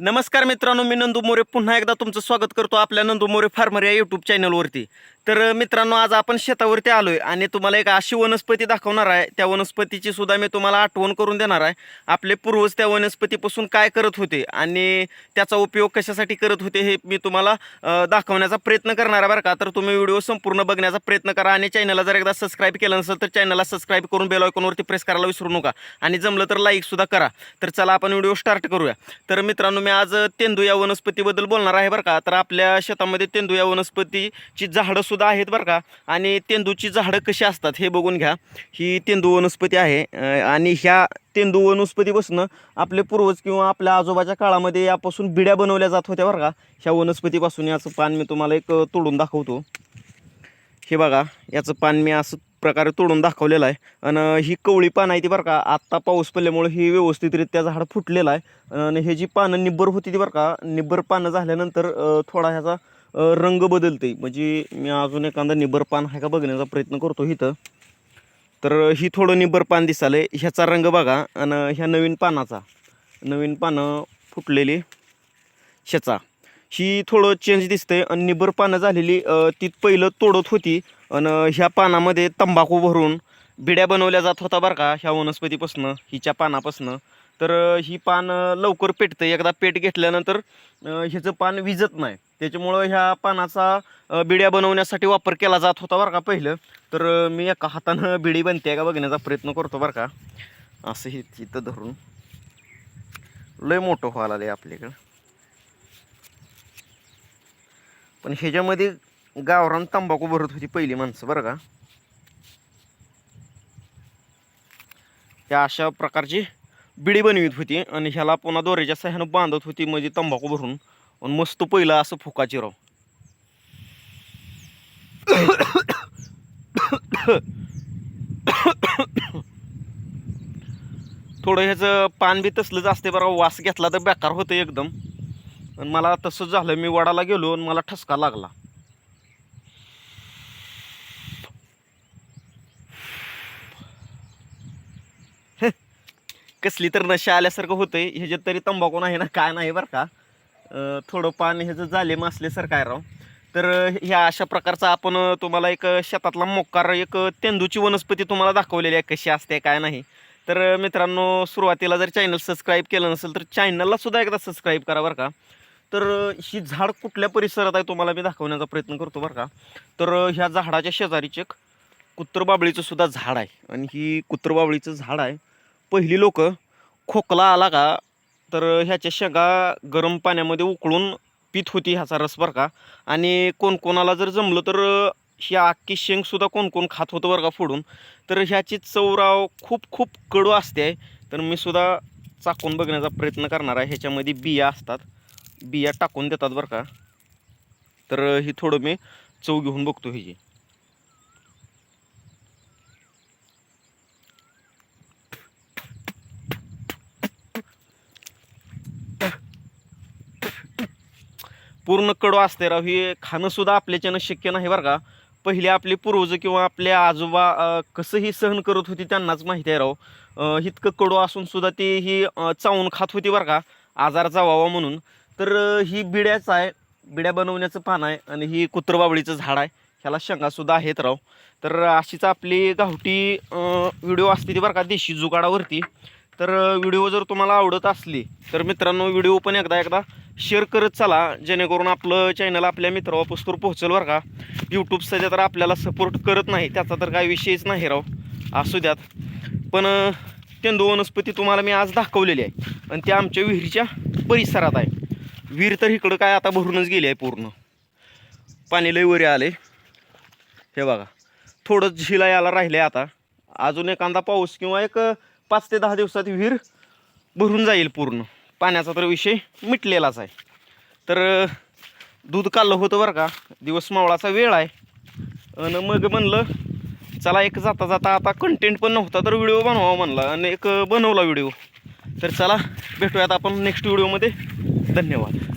नमस्कार मित्रांनो मी नंदू मोरे. पुन्हा एकदा तुमचं स्वागत करतो आपल्या नंदू मोरे फार्मर या यूट्यूब चॅनलवरती तर मित्रांनो आज आपण शेतावरती आलो आहे आणि तुम्हाला एक अशी वनस्पती दाखवणार आहे. त्या वनस्पतीची सुद्धा मी तुम्हाला आठवण करून देणार आहे. आपले पूर्वज त्या वनस्पतीपासून काय करत होते आणि त्याचा उपयोग कशासाठी करत होते हे मी तुम्हाला दाखवण्याचा प्रयत्न करणार आहे बरं का. तर तुम्ही व्हिडिओ संपूर्ण बघण्याचा प्रयत्न करा आणि चॅनलला जर एकदा सबस्क्राईब केलं नसेल तर चॅनलला सबस्क्राईब करून बेल प्रेस करायला विसरू नका. आणि जमलं तर लाईकसुद्धा करा. तर चला आपण व्हिडिओ स्टार्ट करूया. तर मित्रांनो मी आज तेंदू या वनस्पतीबद्दल बोलणार आहे बरं का. तर आपल्या शेतामध्ये तेंदू या वनस्पतीची झाडंसुद्धा आहेत बरं का. आणि तेंदूची झाडं कशी असतात हे बघून घ्या. ही तेंदू वनस्पती आहे. आणि ह्या तेंदू वनस्पतीपासून आपले पूर्वज किंवा आपल्या आजोबाच्या काळामध्ये यापासून बिड्या बनवल्या जात होत्या बरं का. ह्या वनस्पतीपासून याचं पान मी तुम्हाला एक तोडून दाखवतो. हे बघा याचं पान मी असं प्रकारे तोडून दाखवलेला आहे. आणि ही कवळी पानं आहे ती बरं का आत्ता पाऊस पडल्यामुळे ही व्यवस्थितरित्या झाड फुटलेलं आहे. आणि हे जी पानं निब्बर होती ती बरं का निब्बर पानं झाल्यानंतर थोडा ह्याचा रंग बदलते म्हणजे मी अजून एखादा निब्बर पान आहे का बघण्याचा प्रयत्न करतो इथं. तर ही थोडं निब्बर पान दिसालं आहे ह्याचा रंग बघा आणि ह्या नवीन पानाचा. नवीन पानं फुटलेली. ह्याचा. ही थोडं चेंज दिसतंय आणि निबर पानं झालेली ती पहिलं तोडत होती. आणि ह्या पानामध्ये तंबाखू भरून बिड्या बनवल्या जात होता बरं का ह्या वनस्पतीपासनं हिच्या पानापासनं. तर ही पान लवकर पेटतं एकदा पेट घेतल्यानंतर ह्याचं पान विजत नाही. त्याच्यामुळं ह्या पानाचा बिड्या बनवण्यासाठी वापर केला जात होता बरं का पहिलं. तर मी एका हातानं बिडी बनते का बघण्याचा प्रयत्न करतो बरं का. असं हे तिथं धरून. लय मोठं व्हायला आलं आपल्याकडं. पण ह्याच्यामध्ये गावरान तंबाखू भरत होती पहिली माणसं बरं का? त्या अशा प्रकारची बिडी बनवित होती आणि ह्याला पुन्हा दोऱ्याच्या सह्यानं बांधत होती म्हणजे तंबाखू भरून. आणि मस्त पहिलं असं फुकाची राव. थोडं ह्याचं पान बी तसलंच असते बरं वास घेतला तर बेकार होतं एकदम. आणि मला तसंच झालं मी वडाला गेलो आणि मला ठसका लागला. हे, कसली तर नशा आल्यासारखं होतंय. ह्याच्यात तरी तंबाखू नाही ना काय नाही बरं का. थोडं पान ह्याचं जालेम असल्यासारखं काय राव. तर ह्या अशा प्रकारचा आपण तुम्हाला एक शेतातला मोकार एक तेंदूची वनस्पती तुम्हाला दाखवलेली आहे कशी असते काय नाही. तर मित्रांनो सुरुवातीला जर चॅनल सबस्क्राईब केलं नसेल तर चॅनलला सुद्धा एकदा सबस्क्राईब करा बरं का. तर ही झाड कुठल्या परिसरात आहे तुम्हाला मी दाखवण्याचा प्रयत्न करतो बरं का. तर ह्या झाडाच्या शेजारीचे एक कुत्रबाबळीचं सुद्धा झाड आहे. आणि ही कुत्रबाबळीचं झाड आहे. पहिली लोक खोकला आला का तर ह्याच्या शेंगा गरम पाण्यामध्ये उकळून पीत होती ह्याचा रस बरं का. आणि कोणकोणाला जर जमलं तर ही आख्खी शेंगसुद्धा कोण कोण खात होतं बरं का फोडून. तर ह्याची चवराव खूप खूप कडू असते. तर मी सुद्धा चाकून बघण्याचा प्रयत्न करणार आहे. ह्याच्यामध्ये बिया असतात. बिया टाकून देतात बरं का. तर ही थोडं मी चव घेऊन बघतो ह्याची. पूर्ण कडू असते राव हे खाणं सुद्धा आपल्याच्यानं शक्य नाही बरं का. पहिले आपले पूर्वज किंवा आपले आजोबा कसंही कसं ही सहन करत होती त्यांनाच माहिती आहे राव. इतकं कडू असून सुद्धा ती ही चावून खात होती बरं का. आजार जावावा म्हणून. तर ही बिड्याच आहे. बिड्या बनवण्याचं पान आहे आणि ही कुत्रबावळीचं झाड आहे. ह्याला शेंगासुद्धा आहेत राव. तर अशीच आपली गावठी व्हिडिओ असते ती बरं का देशी जुगाडावरती. तर व्हिडिओ जर तुम्हाला आवडत असली तर मित्रांनो व्हिडिओ पण एकदा एकदा शेअर करत चला. जेणेकरून आपलं चॅनल आपल्या मित्रावापस्तूर पोहोचेल बरं का. यूट्यूब सध्या तर आपल्याला सपोर्ट करत नाही. त्याचा तर काही विषयच नाही राव. असू द्यात. पण तेंदू वनस्पती तुम्हाला मी आज दाखवलेली आहे. आणि त्या आमच्या विहिरीच्या परिसरात आहे. विहीर तर इकडं काय आता भरूनच गेली आहे पूर्ण. पाणी लय वरी आले हे बघा थोडं झिला याला राहिले आता. अजून एखादा पाऊस किंवा एक पाच ते दहा दिवसात विहीर भरून जाईल पूर्ण. पाण्याचा तर विषय मिटलेलाच आहे. तर दूध काढलं होतं बरं का दिवस मावळाचा वेळ आहे. आणि मग म्हणलं चला एक जाता जाता आता कंटेंट पण नव्हता तर व्हिडिओ बनवावा म्हणला. आणि एक बनवला व्हिडिओ. तर चला भेटूयात आपण नेक्स्ट व्हिडिओमध्ये धन्यवाद.